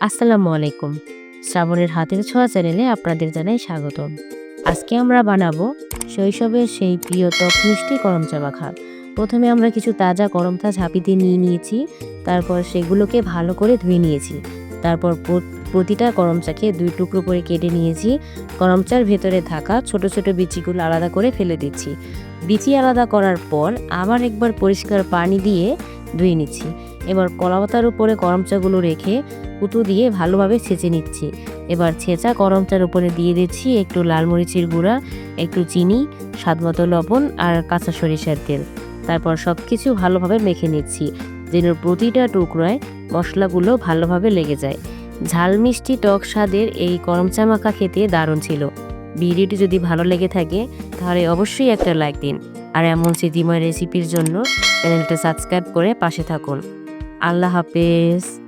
আসসালামু আলাইকুম। শ্রাবণের হাতের ছোঁয়া চ্যানেলে আপনাদের জানাই স্বাগতম। আজকে আমরা বানাবো শৈশবের সেই প্রিয় টক মিষ্টি করমচা মাখা। প্রথমে আমরা কিছু তাজা করমচা ঝাঁপিতে নিয়ে নিয়েছি, তারপর সেগুলোকে ভালো করে ধুয়ে নিয়েছি। তারপর প্র- প্রতিটা করমচাকে দুই টুকরো করে কেটে নিয়েছি। করমচার ভেতরে থাকা ছোট ছোট বিচিগুলো আলাদা করে ফেলে দিচ্ছি। বিচি আলাদা করার পর আবার একবার পরিষ্কার পানি দিয়ে ধুয়ে নিচ্ছি। এবার কলাপাতার উপরে করমচাগুলো রেখে কুতু দিয়ে ভালোভাবে ছেঁচে নিচ্ছি। এবার ছেঁচা করমচার উপরে দিয়ে দিচ্ছি একটু লাল মরিচের গুঁড়া, একটু চিনি, স্বাদমতো লবণ আর কাঁচা সরিষার তেল। তারপর সব কিছু ভালোভাবে মেখে নিচ্ছি যেন প্রতিটা টুকরোয় মশলাগুলো ভালোভাবে লেগে যায়। ঝাল মিষ্টি টক স্বাদের এই করমচা মাখা খেতে দারুণ ছিল। ভিডিওটি যদি ভালো লেগে থাকে, তাহলে অবশ্যই একটা লাইক দিন। আর এমন স্মৃতিময় রেসিপির জন্য চ্যানেলটা সাবস্ক্রাইব করে পাশে থাকুন। আল্লাহ হাফেজ।